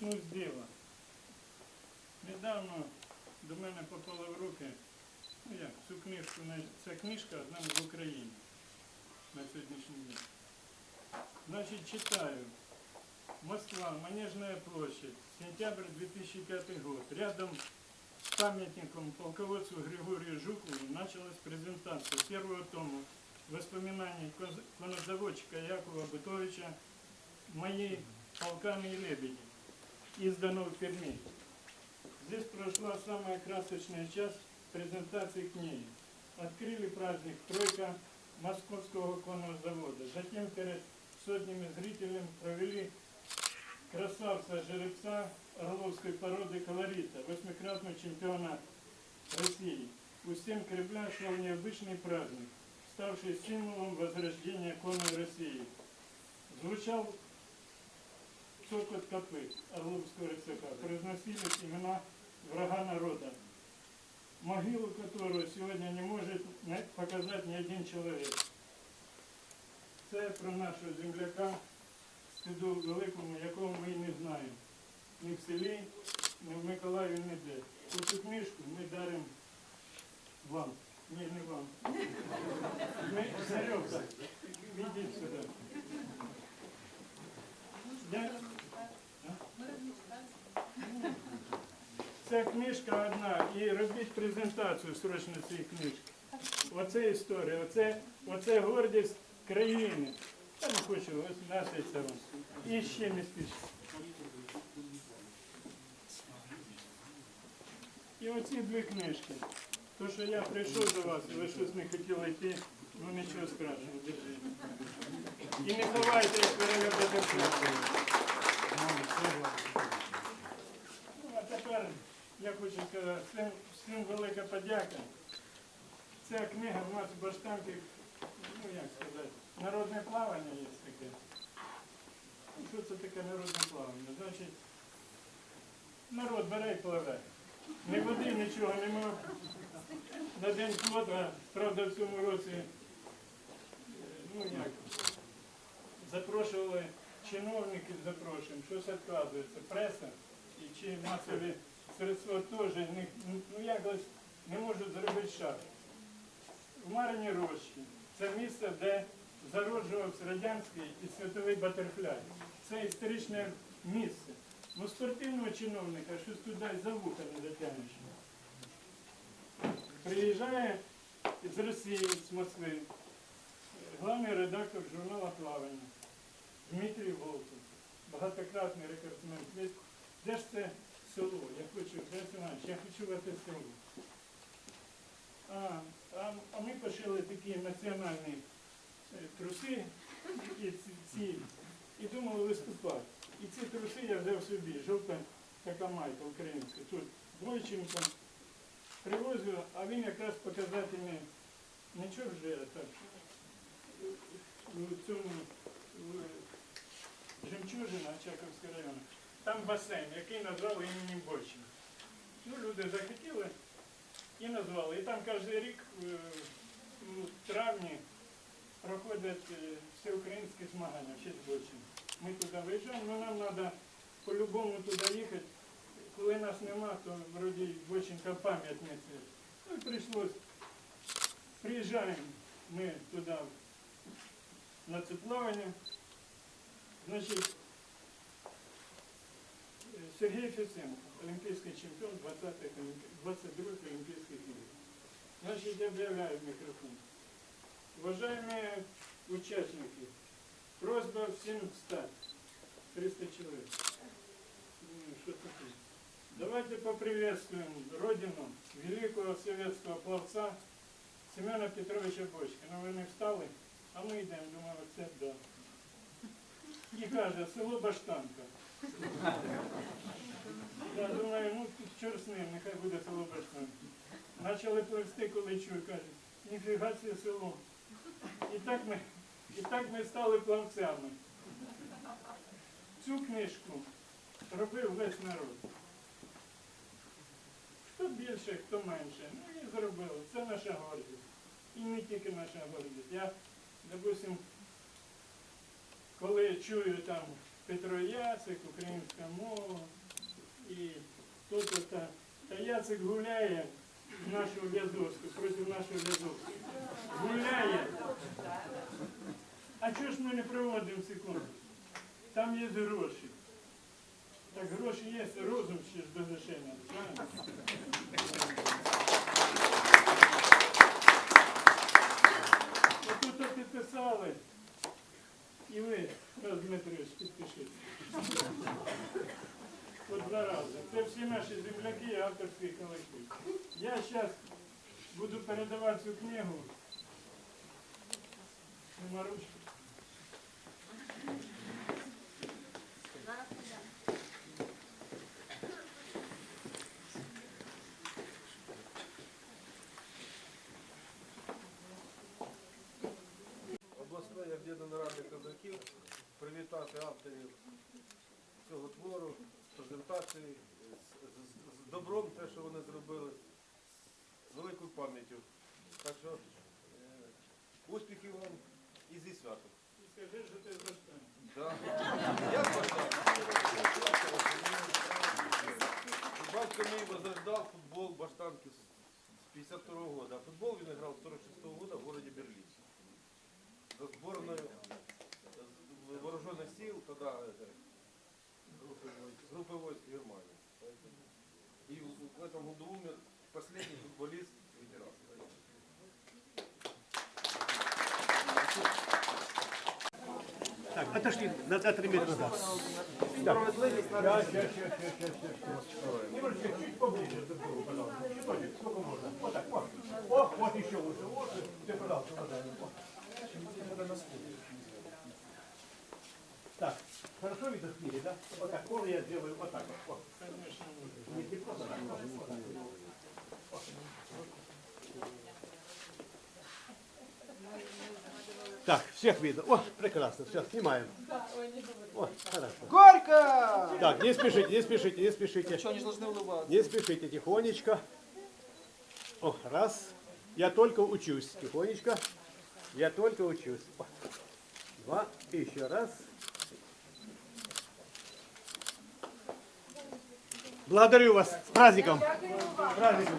Почну з. Недавно до мене попала в руки, ну як, цю книжку, ця книжка одна в Україні на сьогоднішній день. Значить, читаю. Москва, Манежная площадь, сентябрь 2005 год. Рядом с памятником полководцу Григорию Жукову началась презентация первого тома воспоминаний конозаводчика Якова Бытовича «Мои полканы и лебеди», издано в Перми. Здесь прошла самая красочная часть презентации книги. Открыли праздник «Тройка» Московского конного завода. Затем перед сотнями зрителей провели красавца-жеребца орловской породы колорита, восьмикратного чемпиона России. У стен Кремля шел необычный праздник, ставший символом возрождения конной России. Звучал цокот копыт Орловского рыцаря, произносились имена врага народа, могилу которого сегодня не может показать ни один человек. Це про нашого земляка, стиду великому, якого ми й не знаємо. Ні в селі, ні в Миколаєві, ніде. Оцю книжку ми даримо вам. Ні, не вам. Ми Серега, відіть сюди. Я- Ця книжка одна, і робіть презентацію срочно цієї книжки. Оце історія, оце, оце гордість країни. Я не хочу ось наситься вам. І ще містечко. І оці дві книжки. То, що я прийшов до вас, і ви щось не хотіли йти, ну нічого страшного, держіть. І не ховайте, як переглядати книжку. Ну, а тепер я хочу сказати, всім, всім велика подяка. Ця книга в нас в Баштанці, ну як сказати, народне плавання є таке. Ну, Що це таке народне плавання? Значить, народ бере і пливе. Ні води, нічого нема. На день флота, правда, в цьому році, е, ну як, запрошували чиновників, запрошуємо, щось відказується, преса і чи масові средства теж не, ну якось не можуть зробити шаг. В Марині Рощі це місце, де зароджувався радянський і світовий батерфляй. Це історичне місце. Ну, спортивного чиновника щось туди за вуха не дотягнеш. Приїжджає з Росії, з Москви, главний редактор журнала плавання Дмитрій Волков, багатократний рекордсмен. Де ж це село? Я хочу, я хочу в це село. А, а, а ми пошили такі національні е, труси, такі ці, і думали виступати. І ці труси я взяв собі, жовта така майка українська. Тут Бойченко привозив, а він якраз показательний, нічого вже так, в цьому Жемчужина Чаковського району. Там басейн, який назвали імені Бойченка. Ну, люди захотіли і назвали. І там кожен рік е, у травні проходять е, всеукраїнські змагання в честь Бойченка. Ми туди виїжджаємо, але нам треба по-любому туди їхати. Коли нас нема, то вроді Бойченка пам'ятниці. Ну і прийшлось. Приїжджаємо ми туди на це плавання. Значить, Сергій Фіценко, олімпійський чемпіон 20-х, олімпі- 22-х Олімпійських ігор. Значить, я об'являю в мікрофон. Уважаемые участники, просьба всем встать. 300 человек. Что такое? Давайте поприветствуем родину великого советского пловца Семена Петровича Бочка. Ну ви не встали, а ми йдемо, думаю, це да. І каже, село Баштанка. Я думаю, ну чорт з нехай буде село Баштанка. Почали пливсти, коли чую, кажуть, ніфіга це село. І так ми, і так ми стали плавцями. Цю книжку робив весь народ. Хто більше, хто менше. Ну і зробили. Це наша гордість. І не тільки наша гордість. Я, допустим, коли чую там Петро Яцик, українська мова. І тут та, та Яцик гуляє в нашу В'язовську, проти нашого в'язовську. Гуляє. А чого ж ми не проводимо секунду? Там є гроші. Так гроші є, розум ще ж до грошей надо, Я зараз буду передавати цю книгу. Нема ручки. обласної об'єднаної ради козаків привітати авторів цього твору презентації, добром, те, що вони зробили, з великою пам'яттю. Так що е, успіхів вам і зі святом. І скажи, що ти зростаєш. Да. Як бажаю. Батько мій возрождав футбол Баштанки з 52 года. А футбол він грав з 46 года в городе Берлин. За сборную э, вооруженных сил тогда это, группы войск Германии. Поэтому- И в, в этом году умер последний футболист ветеран. Так, отошли на, на три метра назад. Справедливість на Сейчас, сейчас, сейчас, сейчас, сейчас. Немножечко чуть поближе друг к другу, пожалуйста. Чуточек, сколько можно. Вот так, вот. О, вот еще лучше. Вот, ты, пожалуйста, вот так. Хорошо видно в мире, да? Вот так, пол я сделаю вот так вот. Конечно. Не, не просто так, так. Всех видно. О, прекрасно, все, снимаем. О, хорошо. Горько! Так, не спешите, не спешите, не спешите. Что, они должны улыбаться? Не спешите, тихонечко. О, раз. Я только учусь. Тихонечко. Я только учусь. О, Два. И еще раз. Благодарю вас. С праздником. С праздником